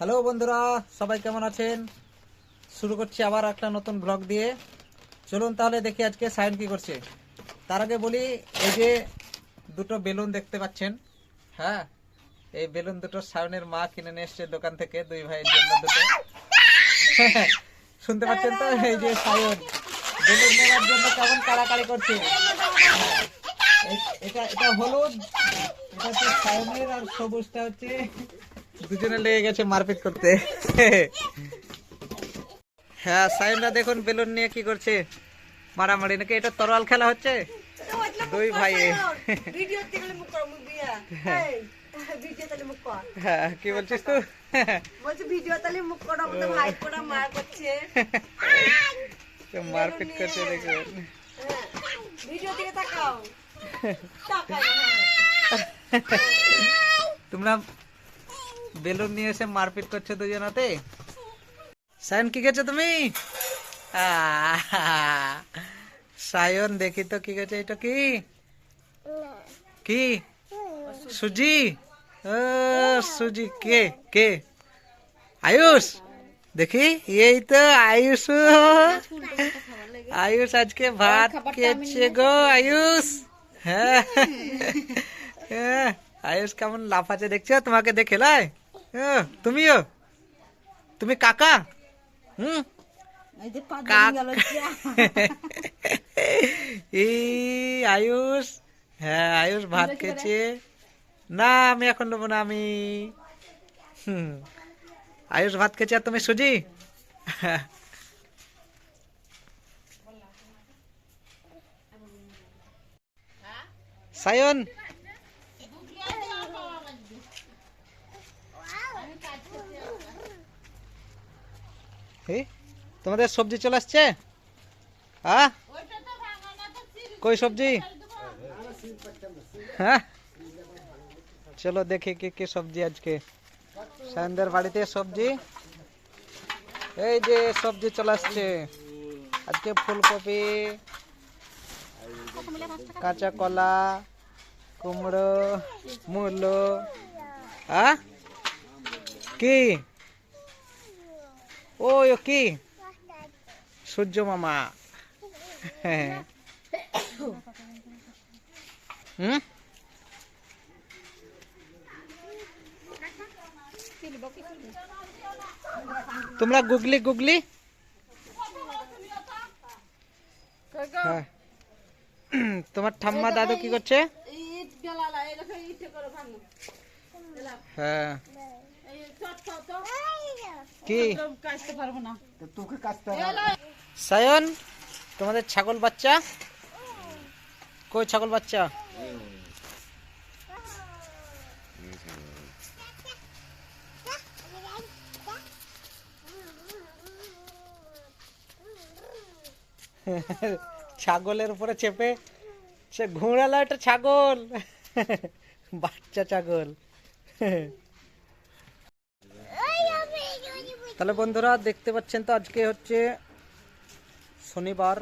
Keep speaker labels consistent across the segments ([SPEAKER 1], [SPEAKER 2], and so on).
[SPEAKER 1] Hello বন্ধুরা, সবাই কেমন আছেন? শুরু করছি আবার একটা নতুন ব্লগ দিয়ে। চলুন তাহলে দেখি আজকে সায়ন কি করছে। তার আগে বলি, এই যে দুটো বেলুন দেখতে পাচ্ছেন হ্যাঁ? এই বেলুন দুটো সায়নের মা কিনে নিয়ে এসছে দোকান থেকে, দুই ভাইয়ের জন্য দুটো। শুনতে পাচ্ছেন তো? এই যে সায়ন। বেলুন নেওয়ার জন্য কেমন কাড়াকাড়ি করছে? এটা এটা হলুদ, এটা হচ্ছে সায়নের আর সবুজটা হচ্ছে দুজনে লেগে গেছে মারপিট করতে। হ্যাঁ সায়নরা দেখুন বেলুন নিয়ে কি করছে। মারামারি নাকি এটা তরোয়াল খেলা হচ্ছে? দুই ভাই। হ্যাঁ মারপিট তোমরা বেলুন নিয়ে এসে মারপিট করছ দুজনাতে? সায়ন কি গেছো তুমি? সায়ন দেখি তো কি গেছে এটা কি? কি? সুজি? ও সুজি কে কে? আয়ুষ? দেখি এই তো আয়ুষ। আয়ুষ আজকে ভাত খেয়েছে গো আয়ুষ। হ্যাঁ। হ্যাঁ আয়ুষ কেমন লাফাচ্ছে দেখছ? তোমাকে দেখে লাই হ্যাঁ, তুমিও? তুমি কাকা? হুম?
[SPEAKER 2] এই
[SPEAKER 1] আয়ুষ। হ্যাঁ আয়ুষ ভাত খেয়েছে। না আমি এখন নেব না আমি। হুম। আয়ুষ ভাত খেয়েছে আর তুমি সুজি? সায়ন? তোমাদের সবজি চলে আসছে? হ্যাঁ কই সবজি? হ্যাঁ? চলো দেখি কি কি সবজি আজকে। সায়নদের বাড়িতে সবজি? এই যে সবজি চলে আসছে। আজকে ফুলকপি, কাঁচা কলা, কুমড়ো, মূলো। হ্যাঁ কি? ও ও কি? সূর্য মামা। হুম? তোমরা গুগলি গুগলি? হ্যাঁ। তোমার ঠাম্মা দাদু কি করছে? হ্যাঁ। কি?
[SPEAKER 2] কাটতে পারব না।
[SPEAKER 1] সায়ন তোমাদের ছাগল বাচ্চা? কই ছাগল বাচ্চা? ছাগলের উপরে চেপে সে ঘুরালো একটা ছাগল। বাচ্চা ছাগল। তাহলে বন্ধুরা দেখতে পাচ্ছেন তো আজকে হচ্ছে শনিবার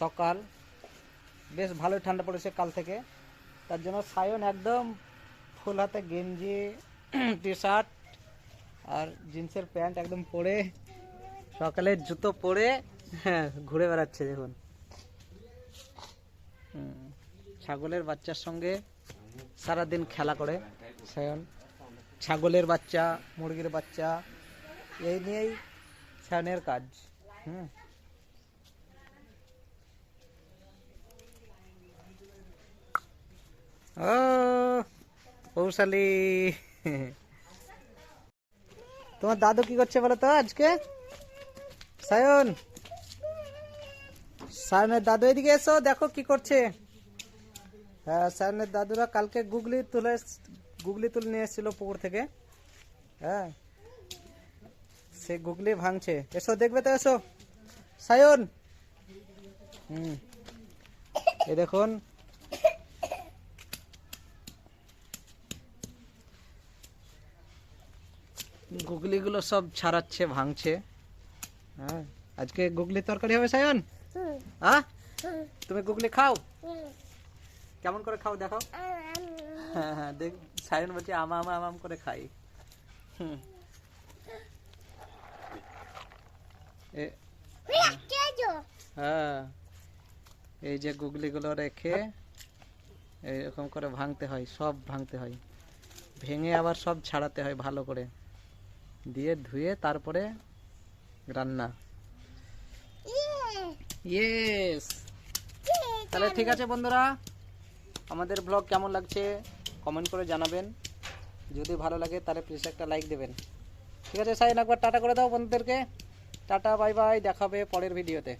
[SPEAKER 1] সকাল। বেশ ভালো ঠান্ডা পড়েছে কাল থেকে। তার জন্য সায়ন একদম ফুল হাতে গেঞ্জি টি শার্ট আর জিন্সের প্যান্ট একদম পরে সকালে জুতো পরে হ্যাঁ ঘুরে বেড়াচ্ছে দেখুন। ছাগলের বাচ্চার সঙ্গে সারাদিন খেলা করে সায়ন। ছাগলের বাচ্চা, মুরগির বাচ্চা এই নিয়েই সায়নের কাজ, হুম। ও পৌশালি তোমার দাদু কি করছে বলো তো আজকে? সায়ন। সায়নের দাদু এদিকে এসো, দেখো কি করছে। হ্যাঁ সায়নের দাদুরা কালকে গুগলি তুলে গুগলি তুলে নিয়ে এসেছিল পুকুর থেকে। হ্যাঁ। সে গুগলি ভাঙছে। এসো দেখবে তো এসো। সায়ন। হুম। এই দেখুন। গুগলিগুলো সব ছাড়াচ্ছে ভাঙছে। হ্যাঁ। আজকে গুগলি তরকারি হবে সায়ন? হ্যাঁ তুমি গুগলি খাও? কেমন করে খাও দেখাও। হ্যাঁ হ্যাঁ দেখ সায়ন বলছে আমা আমা আম করে খাই। হুম। এ- হ্যাঁ এই যে গুগলিগুলো রেখে এরকম করে ভাঙতে হয় সব ভাঙতে হয়। ভেঙে আবার সব ছাড়াতে হয় ভালো করে। দিয়ে ধুয়ে তারপরে রান্না। ইয়েস। তাহলে ঠিক আছে বন্ধুরা আমাদের ব্লগ কেমন লাগছে কমেন্ট করে জানাবেন। যদি ভালো লাগে তাহলে প্লিজ একটা লাইক দেবেন। ঠিক আছে সাইন একবার টাটা করে দাও বন্ধুদেরকে। টাটা বাই বাই দেখাবে পরের ভিডিওতে।